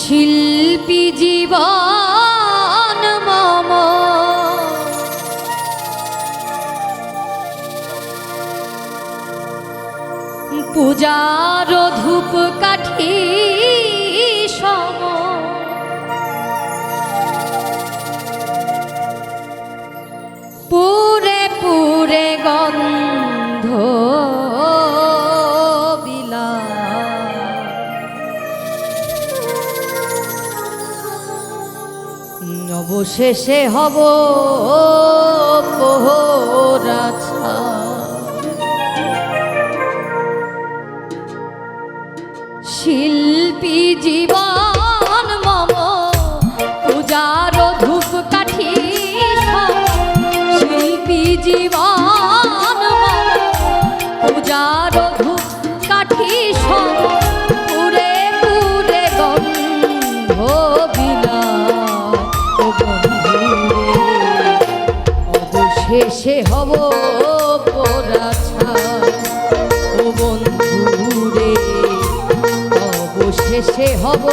শিল্পী জীবন মম। পূজার ধূপ কাঠি অবশেষে হব পোহরাছা। শিল্পী জীবন মম পূজার ধূপ কাঠি শিল্পী জীবন মম পূজার ধূপ অবশেষে হব পরাছা বন্ধু রে অবশেষে হব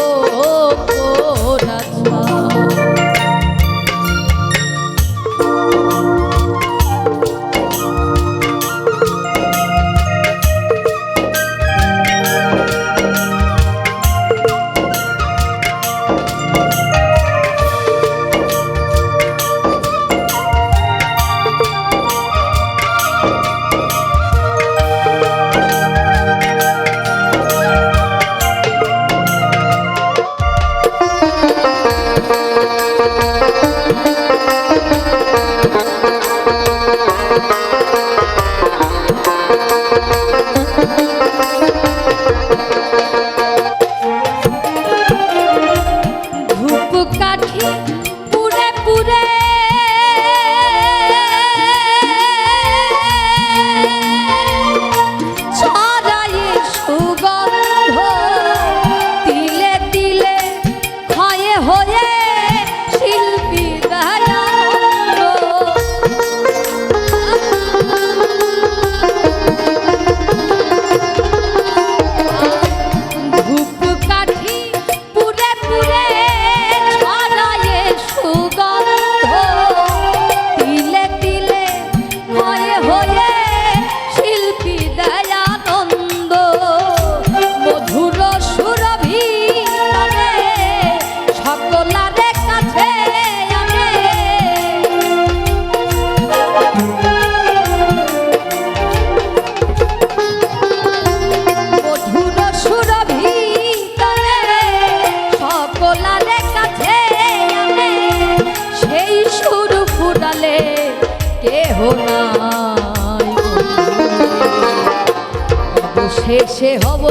অবশেষে হব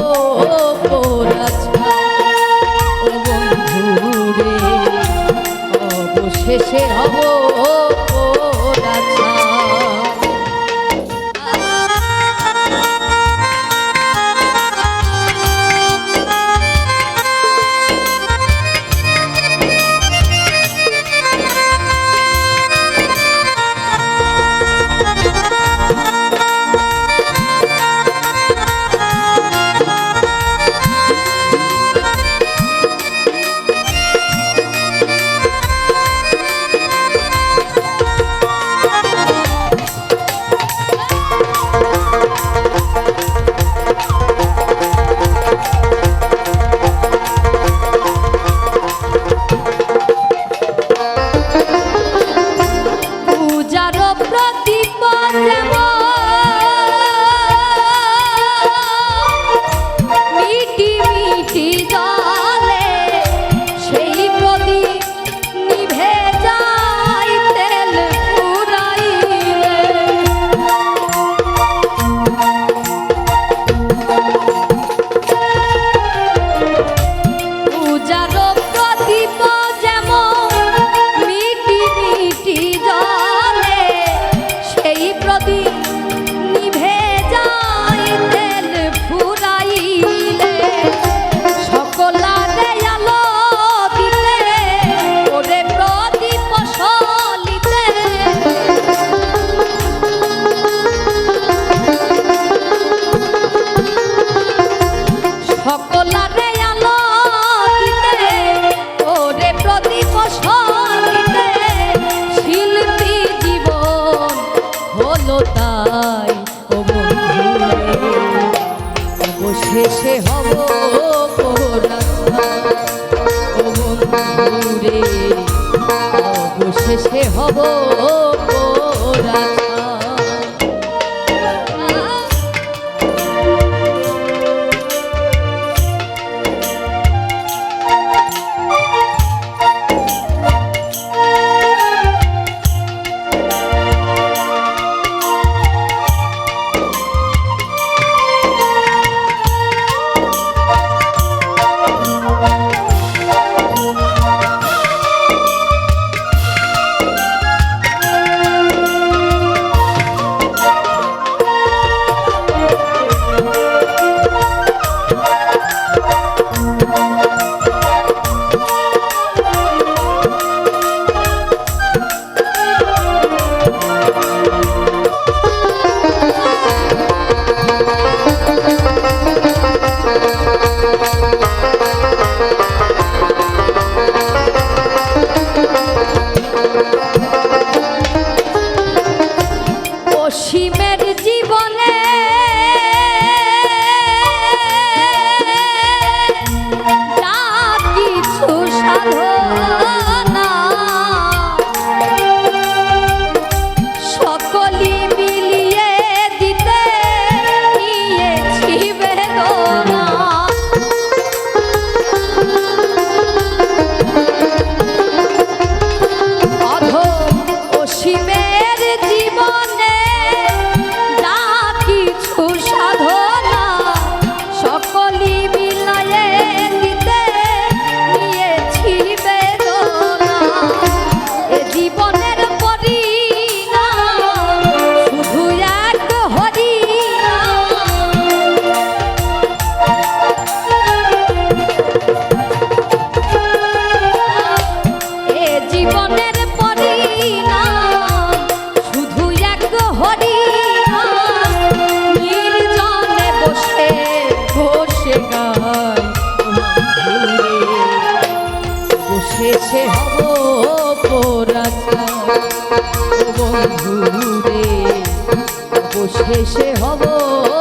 বন্ধুরে অবশেষে হব তার প্রতি হব ও বন্ধুরে অবশেষে হব হব